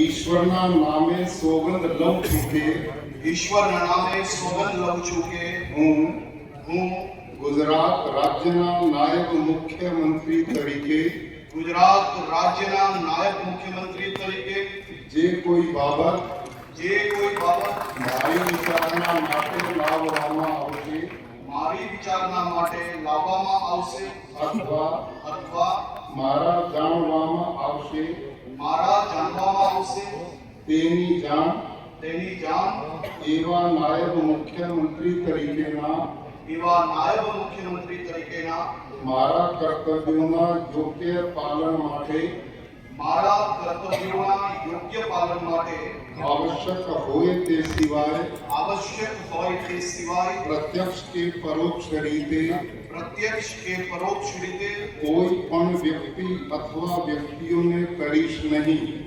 ઈશ્વરના નામે સોગંદ લઉં છું કે ઈશ્વરના નામે સોગંદ લઉં છું કે હું હું ગુજરાત રાજ્યના નાયબ મુખ્યમંત્રી તરીકે ગુજરાત રાજ્યના નાયબ મુખ્યમંત્રી તરીકે જે કોઈ બાબત જે કોઈ બાબત મારી વિચારણા માટે લાવવામાં આવશે મારી વિચારણા માટે લાવવામાં આવશે અથવા અથવા મારા જાણવામાં આવશે તેની જાણ તેની જાણ એવા નાયબ મુખ્યમંત્રી તરીકેના એવા નાયબ મુખ્યમંત્રી તરીકેના મારા કર્તવ્યોનું યોગ્ય પાલન માટે મારા કર્તવ્યોનું યોગ્ય પાલન માટે આવશ્યક હોય તે સિવાય આવશ્યક હોય તે સિવાય প্রত্যক্ষ કે પરોક્ષ રીતે প্রত্যক্ষ કે પરોક્ષ રીતે કોઈ પણ વ્યક્તિ તથવા વ્યક્તિઓને કડિશ નહીં